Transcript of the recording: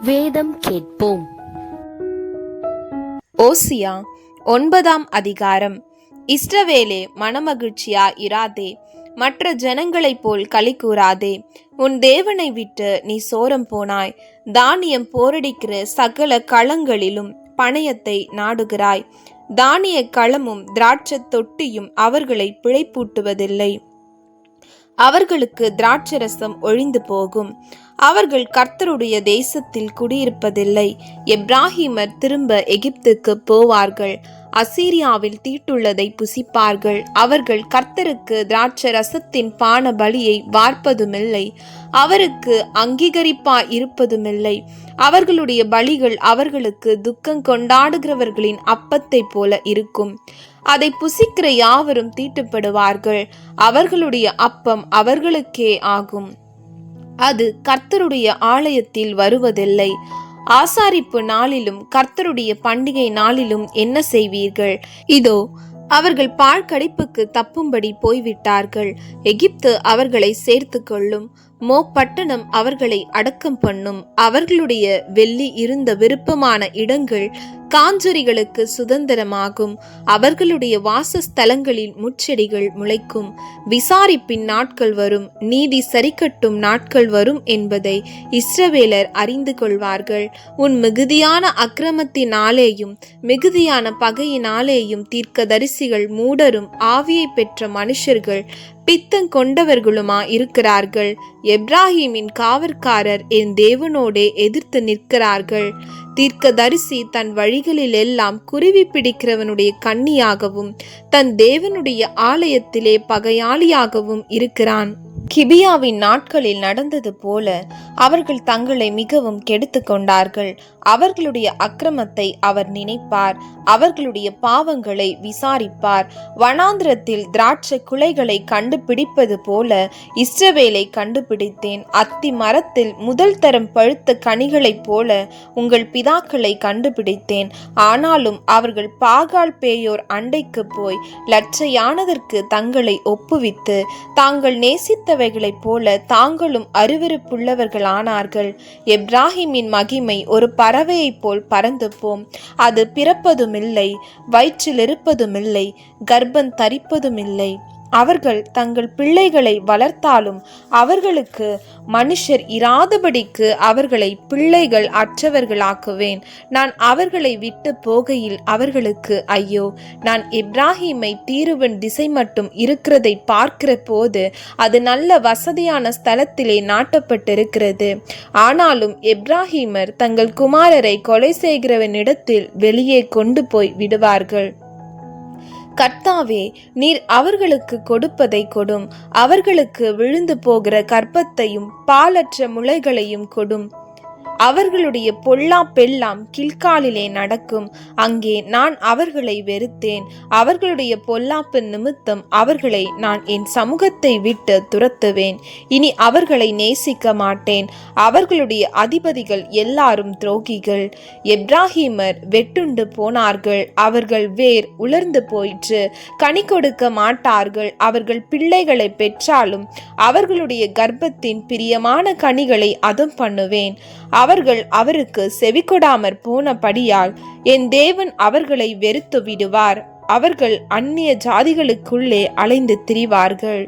வேதம் கேட்போம். ஓசியா ஒன்பதாம் அதிகாரம். இஸ்ரவேலே மனமகிழ்ச்சியா இராதே மற்ற ஜனங்களைப் போல் களி கூறாதே உன் தேவனை விட்டு நீ சோரம் போனாய் தானியம் போரடிக்கிற சகல களங்களிலும் பணயத்தை நாடுகிறாய் தானிய களமும் திராட்சத் தொட்டியும் அவர்களை பிழைப்பூட்டுவதில்லை. அவர்களுக்கு திராட்சரசம் ஒழிந்து போகும். அவர்கள் கர்த்தருடைய தேசத்தில் குடியிருப்பதில்லை. எப்ராஹிமர் திரும்ப எகிப்துக்கு போவார்கள். அசீரியாவில் தீட்டுள்ளதை புசிப்பார்கள். அவர்கள் கர்த்தருக்கு திராட்சரசத்தின் பான பலியை வார்ப்பதுமில்லை. அவருக்கு அங்கீகரிப்பா இருப்பதுமில்லை. அவர்களுடைய பலிகள் அவர்களுக்கு துக்கம் கொண்டாடுகிறவர்களின் அப்பத்தைப் போல இருக்கும். அதை புசிக்கிற யாவரும் தீட்டுப்படுவார்கள். அவர்களுடைய அப்பம் அவர்களுக்கே ஆகும். அது கர்த்தருடைய ஆலயத்தில் வருவதில்லை. ஆசாரிப்பு நாளிலும் கர்த்தருடைய பண்டிகை நாளிலும் என்ன செய்வீர்கள்? இதோ அவர்கள் பாழ்கடிப்புக்கு தப்பும்படி போய்விட்டார்கள். எகிப்து அவர்களை சேர்த்து கொள்ளும். மோ பட்டணம் அவர்களை அடக்கம் பண்ணும். அவர்களுடைய வெள்ளி இருந்த விருப்பமான இடங்கள் காஞ்சொரிகளுக்கு சுதந்திரமாகும். அவர்களுடைய வாசஸ்தலங்களில் முச்செடிகள் முளைக்கும். விசாரிப்பின் நாட்கள் வரும். நீதி சரிக்கட்டும் நாட்கள் வரும் என்பதை இஸ்ரவேலர் அறிந்து கொள்வார்கள். உன் மிகுதியான அக்கிரமத்தினாலேயும் மிகுதியான பகையினாலேயும் தீர்க்கதரிசிகள் மூடரும் ஆவியை பெற்ற மனுஷர்கள் பித்தம் கொண்டவர்களுமா இருக்கிறார்கள்? எப்ராஹிமின் காவற்காரர் என் தேவனோடே எதிர்த்து நிற்கிறார்கள். தீர்க்கதரிசி தன் வழிகளில் எல்லாம் குருவி பிடிக்கிறவனுடைய கண்ணியாகவும் தன் தேவனுடைய ஆலயத்திலே பகையாளியாகவும் இருக்கிறான். கிபியாவின் நாட்களில் நடந்தது போல அவர்கள் தங்களை மிகவும் கெடுத்து கொண்டார்கள். அவர்களுடைய அக்கிரமத்தை அவர் நினைப்பார். அவர்களுடைய பாவங்களை விசாரிப்பார். வனாந்திரத்தில் திராட்சை குலைகளை கண்டுபிடிப்பது போல இஸ்ரவேலை கண்டுபிடித்தேன். அத்தி மரத்தில் முதல் தரம் பழுத்த கனிகளைப் போல உங்கள் பிதாக்களை கண்டுபிடித்தேன். ஆனாலும் அவர்கள் பாகால் பேயோர் அண்டைக்கு போய் லட்சையானதற்கு தங்களை ஒப்புவித்து தாங்கள் நேசித்த நேசித்தவைகளைப் போல தாங்களும் அருவருப்புள்ளவர்களானார்கள். எப்ராஹிமின் மகிமை ஒரு பறவையைப் போல் பறந்து போம் அது பிறப்பதுமில்லை வயிற்றில் இருப்பதுமில்லை கர்ப்பம் தரிப்பதுமில்லை. அவர்கள் தங்கள் பிள்ளைகளை வளர்த்தாலும் அவர்களுக்கு மனுஷர் இராதபடிக்கு அவர்களை பிள்ளைகள் அற்றவர்களாக்குவேன். நான் அவர்களை விட்டு போகையில் அவர்களுக்கு ஐயோ நான் இப்ராஹிமை தீருவன் திசை மட்டும் இருக்கிறதை பார்க்கிற போது அது நல்ல வசதியான ஸ்தலத்திலே நாட்டப்பட்டிருக்கிறது. ஆனாலும் எப்ராஹிமர் தங்கள் குமாரரை கொலை செய்கிறவனிடத்தில் வெளியே கொண்டு போய் விடுவார்கள். கர்த்தாவே நீர் அவர்களுக்கு கொடுப்பதை கொடும். அவர்களுக்கு விழுந்து போகிற கற்பத்தையும் பாலற்ற முளைகளையும் கொடும். அவர்களுடைய பொல்லா பெல்லாம் கில்காலிலே நடக்கும். அங்கே நான் அவர்களை வெறுத்தேன். அவர்களுடைய பொல்லாப்பு நிமித்தம் அவர்களை நான் என் சமூகத்தை விட்டு துரத்துவேன். இனி அவர்களை நேசிக்க மாட்டேன். அவர்களுடைய அதிபதிகள் எல்லாரும் துரோகிகள். எப்ராஹிமர் வெட்டுண்டு போனார்கள். அவர்கள் வேர் உலர்ந்து போயிற்று. கனி கொடுக்க மாட்டார்கள். அவர்கள் பிள்ளைகளை பெற்றாலும் அவர்களுடைய கர்ப்பத்தின் பிரியமான கனிகளை அதம் பண்ணுவேன். அவர்கள் அவருக்கு செவிகொடாமற் போனபடியால் என் தேவன் அவர்களை வெறுத்து விடுவார். அவர்கள் அந்நிய ஜாதிகளுக்குள்ளே அலைந்து திரிவார்கள்.